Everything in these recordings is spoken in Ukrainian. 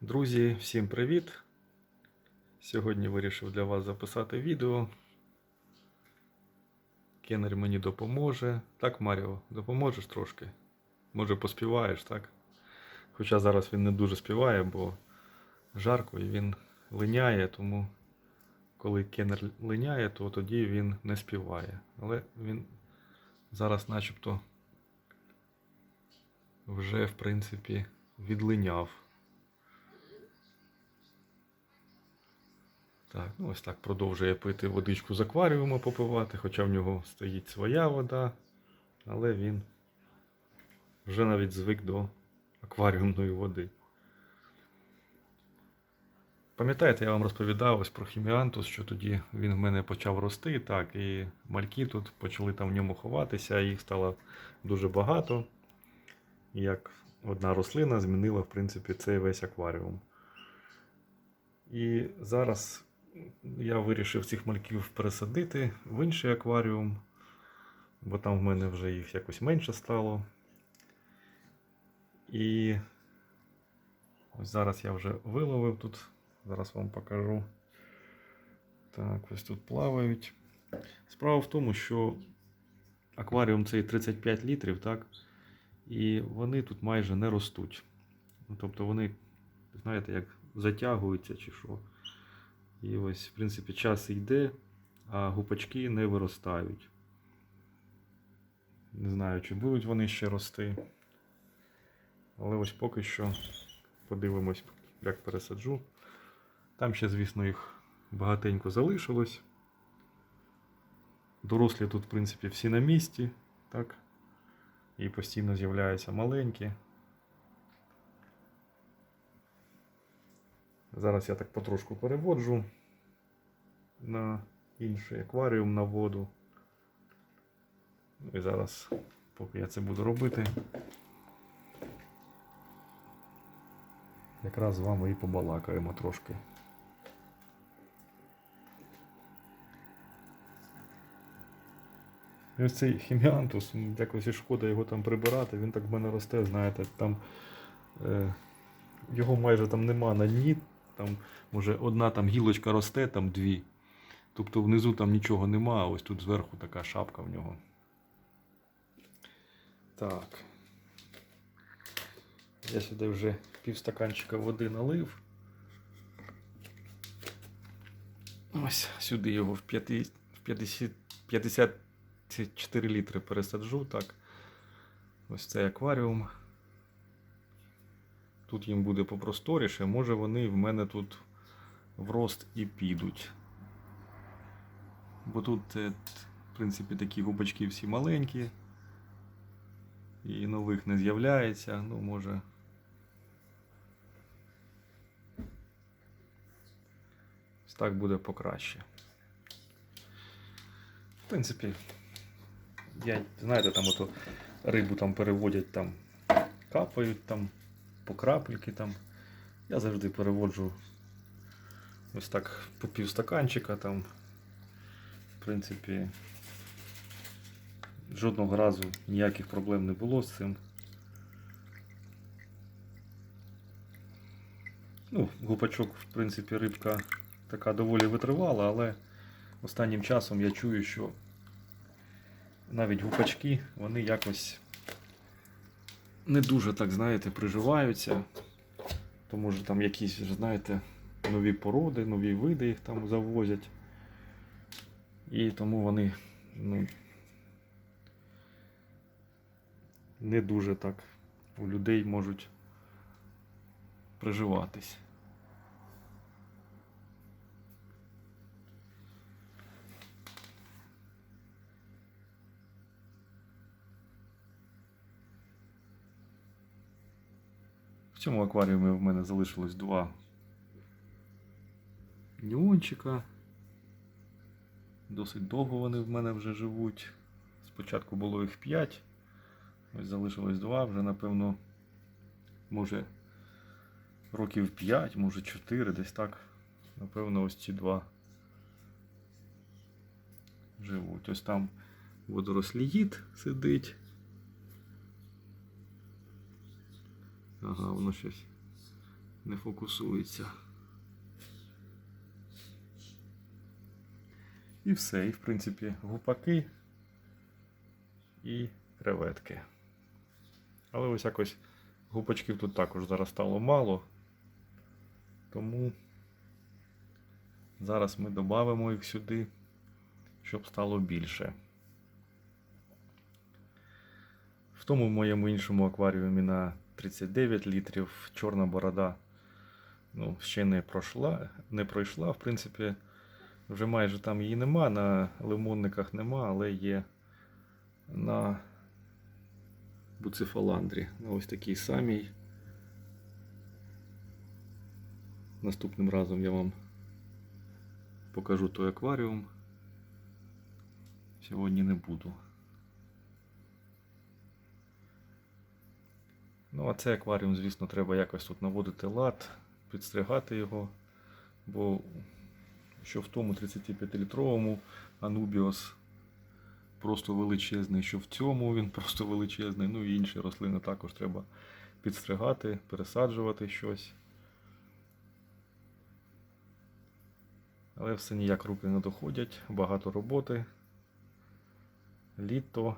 Друзі, всім привіт! Сьогодні вирішив для вас записати відео. Кеннер мені допоможе. Так, Маріо, допоможеш трошки? Може поспіваєш, так? Хоча зараз він не дуже співає, бо жарко і він линяє, тому коли Кеннер линяє, то тоді він не співає. Але він зараз начебто вже, в принципі, відлиняв. Так, ну ось так продовжує пити водичку з акваріуму попивати, хоча в нього стоїть своя вода, але він вже навіть звик до акваріумної води. Пам'ятаєте, я вам розповідав ось про хіміантус, що тоді він в мене почав рости, так, і мальки тут почали там в ньому ховатися, їх стало дуже багато. І Як одна рослина змінила, в принципі, цей весь акваріум. І зараз я вирішив цих мальків пересадити в інший акваріум, бо там в мене вже їх якось менше стало. І ось зараз я вже виловив тут, зараз вам покажу. Так, ось тут плавають. Справа в тому, що акваріум цей 35 літрів, так? І вони тут майже не ростуть. Ну, Тобто вони, знаєте, як затягуються чи що. І ось, в принципі, час йде, а гупачки не виростають. Не знаю, чи будуть вони ще рости. Але ось поки що подивимось, як пересаджу. Там ще, звісно, їх багатенько залишилось. Дорослі тут, в принципі, всі на місці, так? І постійно з'являються маленькі. Зараз я так потрошку переводжу на інший акваріум на воду. Ну І зараз, поки я це буду робити, якраз з вами і побалакаємо трошки. І ось цей хіміантус, м, якось і шкода його там прибирати, він так в мене росте, знаєте, там е, його майже там нема на дні, там може одна там гілочка росте, там дві. Тобто внизу там нічого нема, а ось тут зверху така шапка в нього. Так. Я сюди вже півстаканчика води налив. Ось сюди його в 50, в 50, 54 літри пересаджу. Так. Ось цей акваріум. Тут їм буде попросторіше, може вони в мене тут в рост і підуть. Бо тут, е, в принципі, такі губачки всі маленькі. І нових не з'являється. Ну, може. Так буде покраще. В принципі, я, знаєте, там ото рибу там переводять, там капають там по крапельки там. Я завжди переводжу ось так по півстаканчика там. В принципі, жодного разу ніяких проблем не було з цим. Ну, гупачок, в принципі, рибка така доволі витривала, але останнім часом я чую, що навіть гупачки, вони якось не дуже, так знаєте, приживаються. Тому що там якісь, знаєте, нові породи, нові види їх там завозять. І тому вони ну, не дуже так у людей можуть приживатись. В цьому акваріумі в мене залишилось два нюончика. Досить довго вони в мене вже живуть. Спочатку було їх 5, ось залишилось 2, вже напевно, може років 5, може 4, десь так. Напевно, ось ці два живуть. Ось там водоросліїд сидить. Ага, воно щось не фокусується. І все. І в принципі гупаки і креветки. Але ось якось гупачків тут також зараз стало мало. Тому зараз ми додамо їх сюди, щоб стало більше. В тому моєму іншому акваріумі на 39 літрів чорна борода ну, ще не пройшла, не пройшла. В принципі, вже майже там її нема, на лимонниках нема, але є на буцефаландрі. На ось такій самій. Наступним разом я вам покажу той акваріум. Сьогодні не буду. Ну, а цей акваріум, звісно, треба якось тут наводити лад, підстригати його. Бо що в тому 35-літровому Анубіос просто величезний, що в цьому він просто величезний. Ну і інші рослини також треба підстригати, пересаджувати щось. Але все ніяк руки не доходять, багато роботи. Літо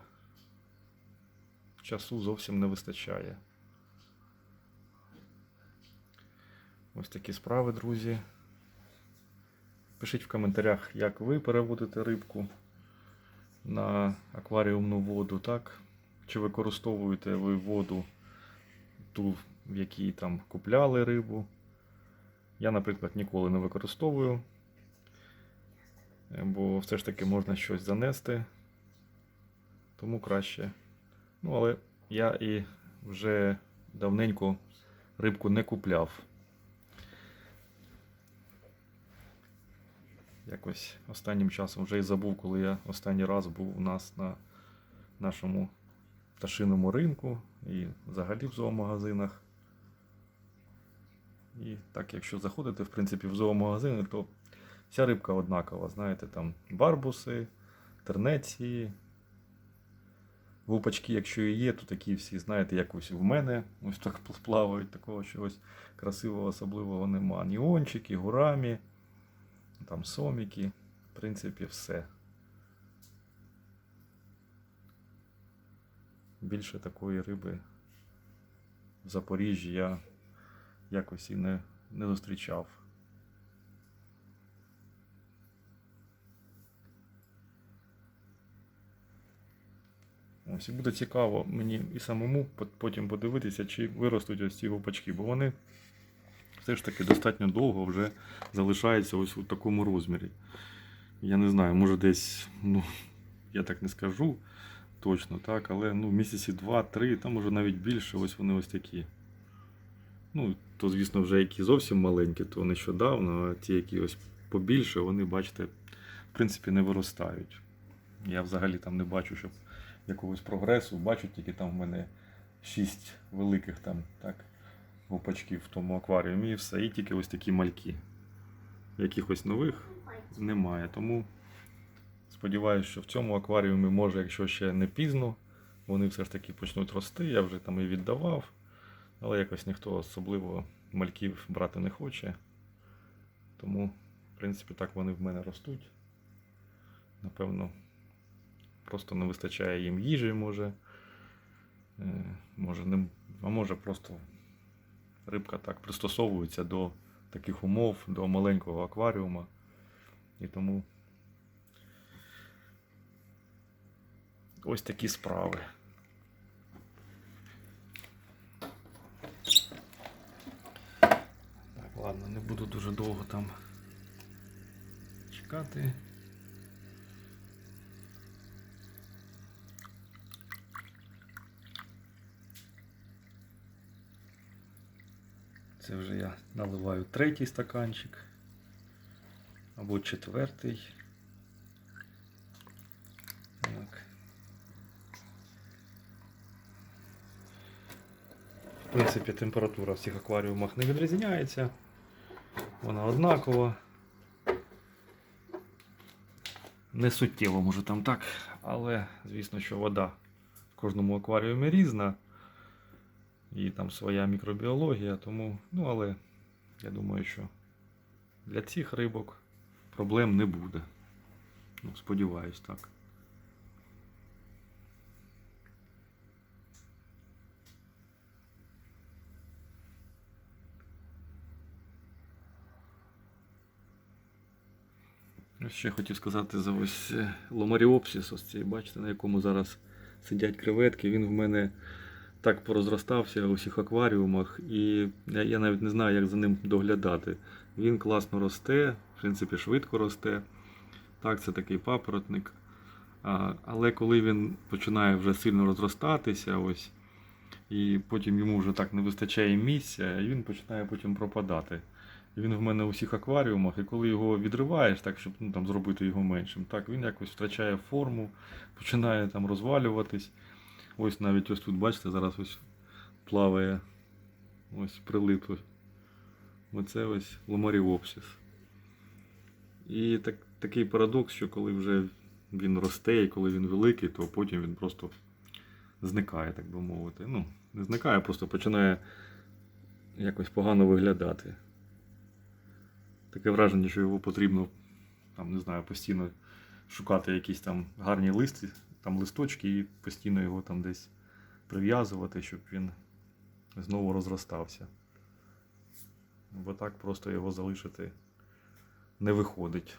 часу зовсім не вистачає. Ось такі справи, друзі. Пишіть в коментарях, як ви переводите рибку на акваріумну воду, так? Чи використовуєте ви воду ту, в якій там купляли рибу. Я, наприклад, ніколи не використовую, бо все ж таки можна щось занести, тому краще. Ну, але я і вже давненько рибку не купляв. Якось останнім часом вже і забув, коли я останній раз був у нас на нашому пташиному ринку і взагалі в зоомагазинах. І так, якщо заходити, в принципі, в зоомагазини, то вся рибка однакова. Знаєте, там барбуси, тернеції, гупачки, якщо і є, то такі всі, знаєте, як ось в мене ось так плавають, такого чогось красивого, особливого нема. Ніончики, гурамі, там соміки, в принципі, все. Більше такої риби в Запоріжжі я якось і не, не зустрічав. Ось і буде цікаво мені і самому потім подивитися, чи виростуть ось ці гупачки, бо вони все ж таки достатньо довго вже залишаються ось у такому розмірі. Я не знаю, може десь, ну, я так не скажу точно, так, але ну, місяці 2-3, там може навіть більше, ось вони ось такі. Ну, то, звісно, вже які зовсім маленькі, то нещодавно, а ті, які ось побільше, вони, бачите, в принципі, не виростають. Я взагалі там не бачу, щоб якогось прогресу. Бачу тільки там в мене 6 великих там, так, гупачків в тому акваріумі і все. І тільки ось такі мальки. Якихось нових немає. Тому сподіваюся, що в цьому акваріумі, може, якщо ще не пізно, вони все ж таки почнуть рости. Я вже там і віддавав. Але якось ніхто особливо мальків брати не хоче. Тому, в принципі, так вони в мене ростуть. Напевно, просто не вистачає їм їжі, може. Е, Може, не, а може просто рибка так пристосовується до таких умов, до маленького акваріума. І тому ось такі справи. Ладно, не буду дуже довго там чекати. Це вже я наливаю третій стаканчик або четвертий. Так. В принципі, температура в цих акваріумах не відрізняється. Вона однакова. Не суттєво, може там так, але звісно, що вода в кожному акваріумі різна. І там своя мікробіологія, тому, ну але Я думаю, що для цих рибок проблем не буде. Ну, сподіваюсь, так. Ще хотів сказати за ось е, ломаріопсіс, ось цей, бачите, на якому зараз сидять креветки. Він в мене так порозростався у всіх акваріумах, і я, навіть не знаю, як за ним доглядати. Він класно росте, в принципі, швидко росте. Так, це такий папоротник. Але коли він починає вже сильно розростатися, ось, і потім йому вже так не вистачає місця, і він починає потім пропадати. Він в мене у всіх акваріумах, і коли його відриваєш, так, щоб ну, там, зробити його меншим, так, він якось втрачає форму, починає там розвалюватись. Ось навіть ось тут, бачите, зараз ось плаває ось прилип. Оце ось ломаріопсис. І так, такий парадокс, що коли вже він росте і коли він великий, то потім він просто зникає, так би мовити. Ну, не зникає, просто починає якось погано виглядати. Таке враження, що його потрібно там, не знаю, постійно шукати якісь там гарні листи, там листочки і постійно його там десь прив'язувати, щоб він знову розростався. Бо так просто його залишити не виходить.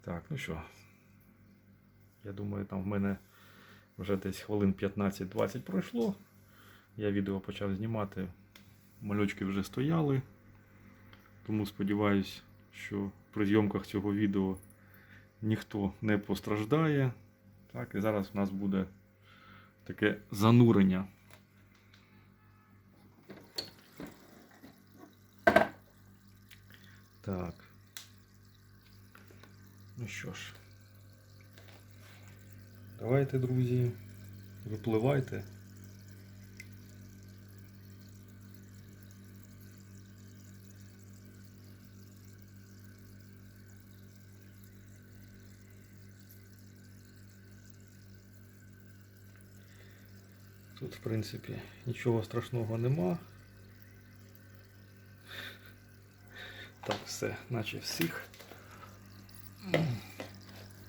Так, ну що, я думаю, там в мене вже десь хвилин 15-20 пройшло. Я відео почав знімати. Мальочки вже стояли. Тому сподіваюсь, що при зйомках цього відео ніхто не постраждає. Так, і зараз у нас буде таке занурення. Так. Ну що ж. Давайте, друзі, випливайте. В принципі, нічого страшного нема. Так, все, наче всіх.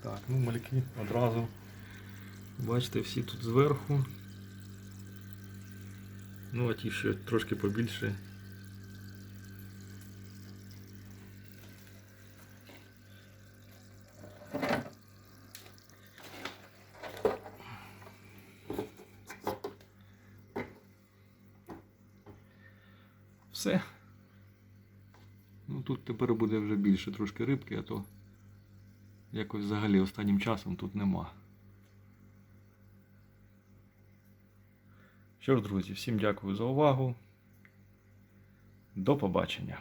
Так, ну мальки одразу. Бачите, всі тут зверху. Ну, а ті ще трошки побільше. Все. Ну тут тепер буде вже більше трошки рибки, а то якось взагалі останнім часом тут нема. Що ж, друзі, всім дякую за увагу. До побачення.